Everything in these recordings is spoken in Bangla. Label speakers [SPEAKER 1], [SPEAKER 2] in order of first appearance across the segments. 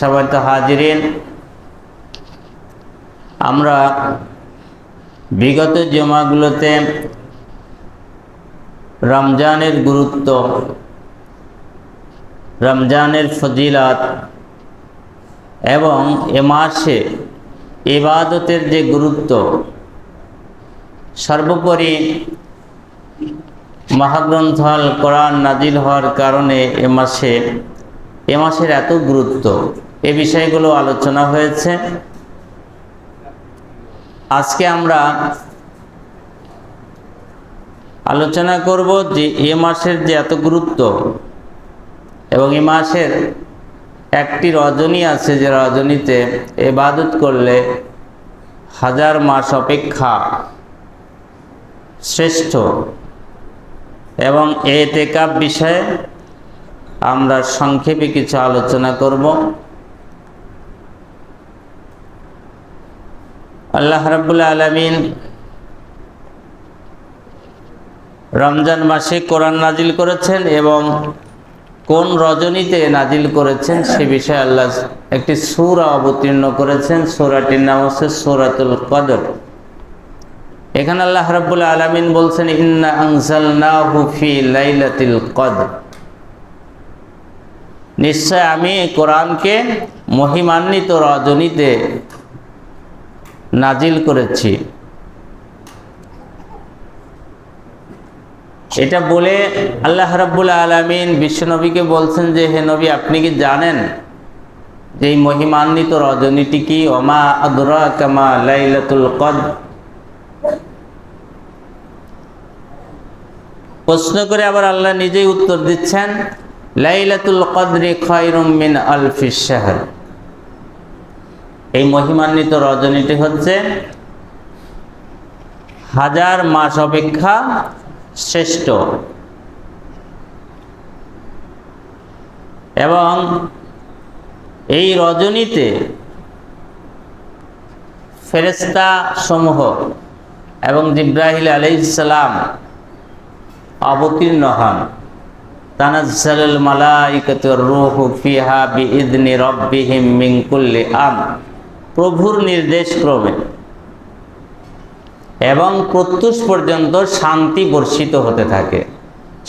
[SPEAKER 1] সবাই হাজিরিন, আমরা বিগত জমাগুলোতে রমজানের গুরুত্ব, রমজানের ফজিলাত এবং এ মাসে ইবাদতের যে গুরুত্ব, সর্বোপরি মহাগ্রন্থ আল কোরআন নাজিল হওয়ার কারণে এ মাসে, এ মাসের এত গুরুত্ব। এ বিষয়গুলো আলোচনা হয়েছে। আজকে আমরা আলোচনা করব যে এ মাসের যে এত গুরুত্ব এবং এ মাসের একটি রজনী আছে যে রজনীতে এবাদত করলে হাজার মাস অপেক্ষা শ্রেষ্ঠ এবং এ টেকাপ বিষয়ে আমরা সংক্ষেপে কিছু আলোচনা করব। আল্লাহ রাবুল আলমিন রমজান মাসে কোরআন নাজিল করেছেন এবং কোন রজনীতে নাজিল করেছেন সে বিষয়ে আল্লাহ একটি সুরা অবতীর্ণ করেছেন। সুরাটির নাম হচ্ছে সুরাতুল কদর। এখানে আল্লাহ রাব্বুল আলামিন বলছেন, ইন্না আনজালনাহু ফি লাইলাতিল কদর। নিশ্চয় আমি কোরআনকে মহিমান্বিত রজনীতে নাজিল করেছি। এটা বলে আল্লাহ রাব্বুল আলমিন বিশ্বনবীকে বলছেন যে, হে নবী, আপনি কি জানেন যে এই মহিমান্বিত রজনীটি কি? ওমা আদরা কামা লাইলাতুল কদ প্রশ্ন করে আবার আল্লাহ নিজেই উত্তর দিচ্ছেন, লাইলাতুল কদরি খয়রুম মিন আলফিস শাহর। মহিমান্বিত রজনীটি হচ্ছে হাজার মাস অপেক্ষা শ্রেষ্ঠ। এবং এই রজনীতে ফেরেস্তা সমূহ এবং জিব্রাহিল আলাইসালাম অবতীর্ণ হন। তানাজ্জালুল মালাইকাতুর রূহু ফিহা বিইذনি রাব্বিহিম মিন আম প্রভুর নির্দেশ ক্রমে এবং প্রত্যুষ পর্যন্ত শান্তি বর্ষিত হতে থাকে।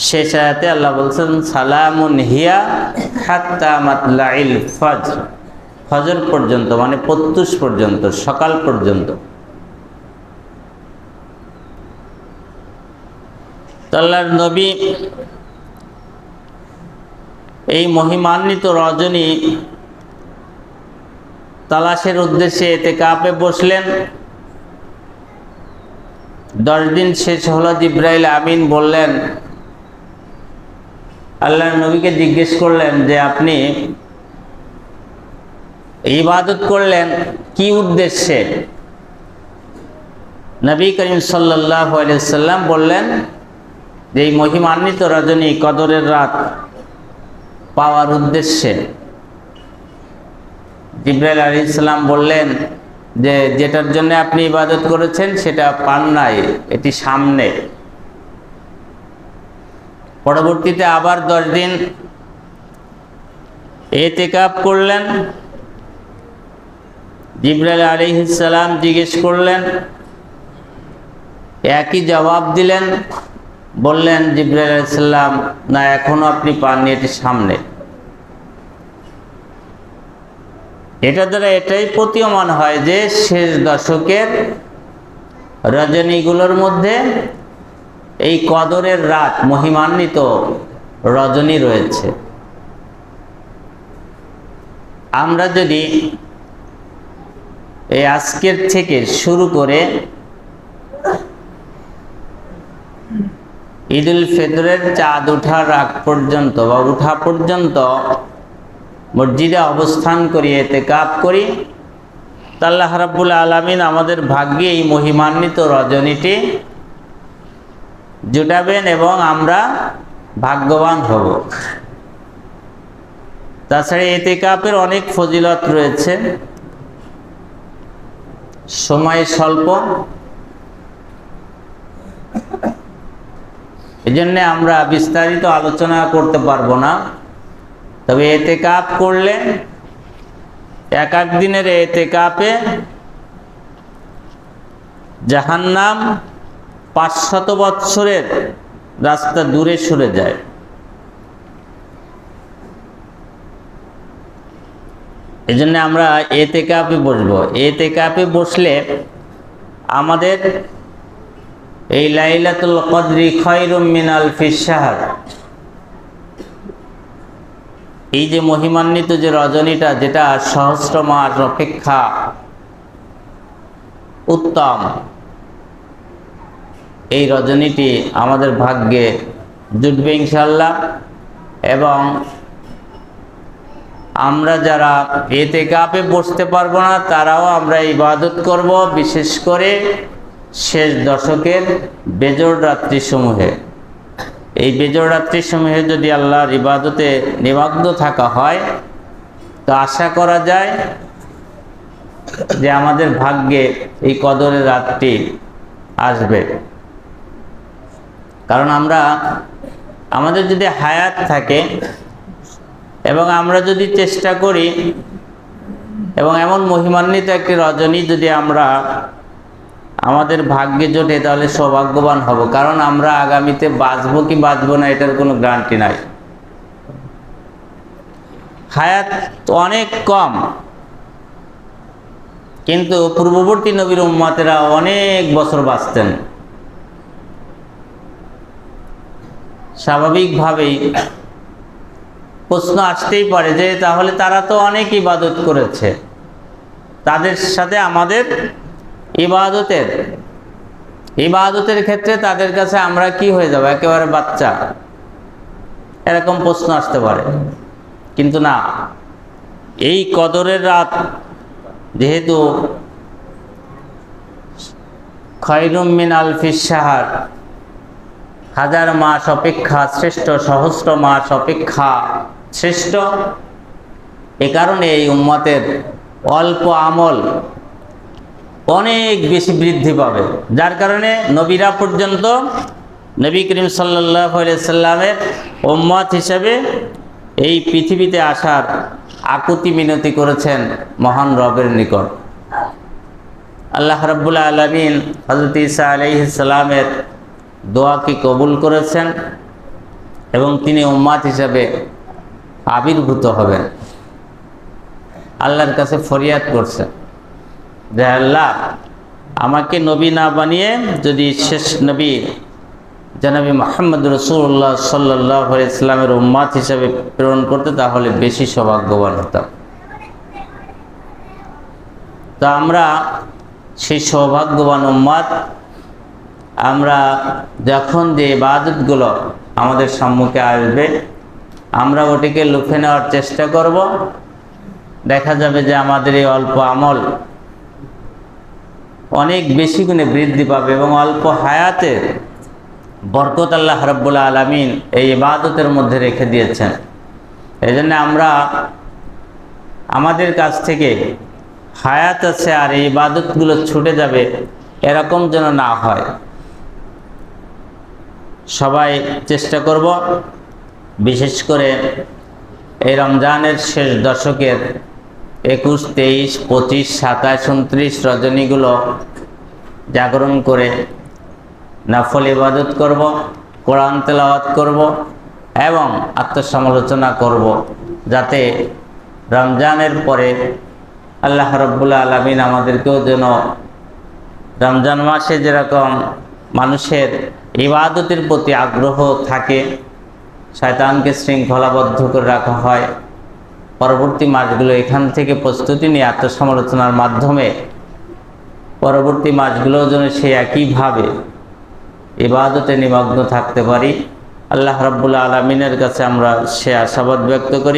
[SPEAKER 1] শেষ আয়াতে আল্লাহ বলছেন, সালামুন হিয়া হাত্তা মাতলাইল ফজর। ফজর পর্যন্ত মানে প্রত্যুষ পর্যন্ত, সকাল পর্যন্ত। আল্লাহর নবী এই মহিমান্বিত রজনী তালাশের উদ্দেশ্যে এতে কাপে বসলেন? দশ দিন শেষ হলো, জিব্রাইল আমিন বললেন, আল্লাহ নবীকে জিজ্ঞেস করলেন যে আপনি ইবাদত করলেন কি উদ্দেশ্যে? নবী করিম সাল্লাম বললেন, যে এই মহিমান্বিত রজনী কদরের রাত পাওয়ার উদ্দেশ্যে। জিব্রাইল আলী ইসলাম বললেন যে, যেটার জন্য আপনি ইবাদত করেছেন সেটা পান নাই, এটি সামনে। পরবর্তীতে আবার দশ দিন এ টেকআপ করলেন। জিব্রাইল ইসলাম জিজ্ঞেস করলেন, একই জবাব দিলেন, বললেন, জিব্রাইল আলাইসাল্লাম না, এখনও আপনি পাননি, এটি সামনে। এটা দ্বারা এটাই প্রতীয়মান হয় যে শেষ দশকের রজনীগুলোর মধ্যে এই কদরের রাত মহিমান্বিত রজনী রয়েছে। আমরা যদি এই আজকের থেকে শুরু করে ঈদুল ফিতরের চাঁদ ওঠার আগ পর্যন্ত বা উঠা পর্যন্ত মসজিদে অবস্থান করি এতে কাপ করি তাল্লাহ রাব্বুল আলমিন আমাদের ভাগ্যে এই মহিমান্বিত রজনীটি জুটাবেন এবং আমরা ভাগ্যবান হব। তাছাড়া এতে কাপের অনেক ফজিলত রয়েছে। সময় স্বল্প। এই জন্যে আমরা বিস্তারিত আলোচনা করতে পারব না। তবে এতে কাপ করলে, এক এক দিনের এতে কাপে জাহান্নাম পাঁচশত বৎসরের রাস্তা দূরে সরে যায়। এই জন্য আমরা এতে কাপে বসবো। এতে কাপে বসলে আমাদের এই লাইলাতুল কদরি খয়রুম মিনাল ফিসাহার এই যে মহিমান্বিত যে রজনীটা, যেটা সহস্র মাস অপেক্ষা উত্তম, এই রজনীটি আমাদের ভাগ্যে জুটবে ইনশাল্লাহ এবং আমরা যারা এতে কাপে বসতে পারব না, তারাও আমরা ইবাদত করব, বিশেষ করে শেষ দশকের বেজোর রাত্রি সমূহে এই বেজোর রাত্রি সমূহে যদি আল্লাহর ইবাদতে নিমগ্ন থাকা হয়, তো আশা করা যায় যে আমাদের ভাগ্যে এই কদরের রাতটি আসবে। কারণ আমরা, আমাদের যদি হায়াত থাকে এবং আমরা যদি চেষ্টা করি, এবং এমন মহিমান্বিত একটি রজনী যদি আমরা আমাদের ভাগ্যে জোটে তাহলে সৌভাগ্যবান হব। কারণ আমরা আগামীতে বাঁচবো কি বাঁচবো না এটার কোনো গ্যারান্টি নাই। হায়াত অনেক কম। কিন্তু পূর্ববর্তী নবীর উম্মাতেরা অনেক বছর বাঁচতেন। স্বাভাবিকভাবেই প্রশ্ন আসতেই পারে যে তাহলে তারা তো অনেক ইবাদত করেছে। তাদের সাথে আমাদের ইবাদতের ইবাদতের ক্ষেত্রে তাদের কাছে আমরা কি হয়ে যাব? একেবারে বাচ্চা। এরকম প্রশ্ন আসতে পারে। কিন্তু না, এই কদরের রাত যেহেতু খৈরুম মিন আলফিস সাহার হাজার মাস অপেক্ষা, শ্রেষ্ঠ সহস্র মাস অপেক্ষা, শ্রেষ্ঠ, এ কারণে এই উম্মতের অল্প আমল অনেক বেশি বৃদ্ধি পাবে। যার কারণে নবীরা পর্যন্ত নবী করিম সাল্লাহ সাল্লামের উম্মত হিসেবে এই পৃথিবীতে আসার আকুতি মিনতি করেছেন মহান রবের নিকট। আল্লাহ রব্বুল্লা আলমিন হজরত ইসা আলহিসাল্লামের দোয়াকে কবুল করেছেন এবং তিনি উম্মাত হিসাবে আবির্ভূত হবেন। আল্লাহর কাছে ফরিয়াদ করছেন। যে আল্লাহ, আমাকে নবী না বানিয়ে যদি শেষ নবী, জানাবি মোহাম্মদ রসুল্লাহ সাল্লাহ ইসলামের উম্মাত হিসাবে প্রেরণ করতে, তাহলে বেশি সৌভাগ্যবান হতাম। তা আমরা সেই সৌভাগ্যবান উম্মাদ আমরা যখন যে ইবাদতগুলো আমাদের সম্মুখে আসবে, আমরা ওটিকে লুফে নেওয়ার চেষ্টা করব। দেখা যাবে যে আমাদের এই অল্প আমল অনেক বেশি গুণে বৃদ্ধি পাবে এবং অল্প হায়াতে বরকত আল্লাহ রব্বুল্লা আলমিন এই ইবাদতের মধ্যে রেখে দিয়েছেন। এই আমরা আমাদের কাছ থেকে হায়াত আছে আর এই ইবাদতগুলো ছুটে যাবে এরকম যেন না হয়। সবাই চেষ্টা করব, বিশেষ করে এই রমজানের শেষ দশকের একুশ, তেইশ, পঁচিশ, সাতাশ, উনত্রিশ রজনীগুলো জাগরণ করে নাফল ইবাদত করব, কোরআন তেলাওয়াত করব এবং আত্মসমালোচনা করব যাতে রমজানের পরে আল্লাহ রব্বুল্লা আলমিন আমাদেরকেও যেন রমজান মাসে যেরকম মানুষের ইবাদতের প্রতি আগ্রহ থাকে, শয়তানকে শৃঙ্খলাবদ্ধ করে রাখা হয় পরবর্তী মাসগুলো এখান থেকে প্রস্তুতি নিয়ে আত্মসমালোচনার মাধ্যমে পরবর্তী মাসগুলোও যেন সে একইভাবে ইবাদতে নিমগ্ন থাকতে পারি। আল্লাহ রব্বুল্লা আলমিনের কাছে আমরা সে আশাবাদ ব্যক্ত করি।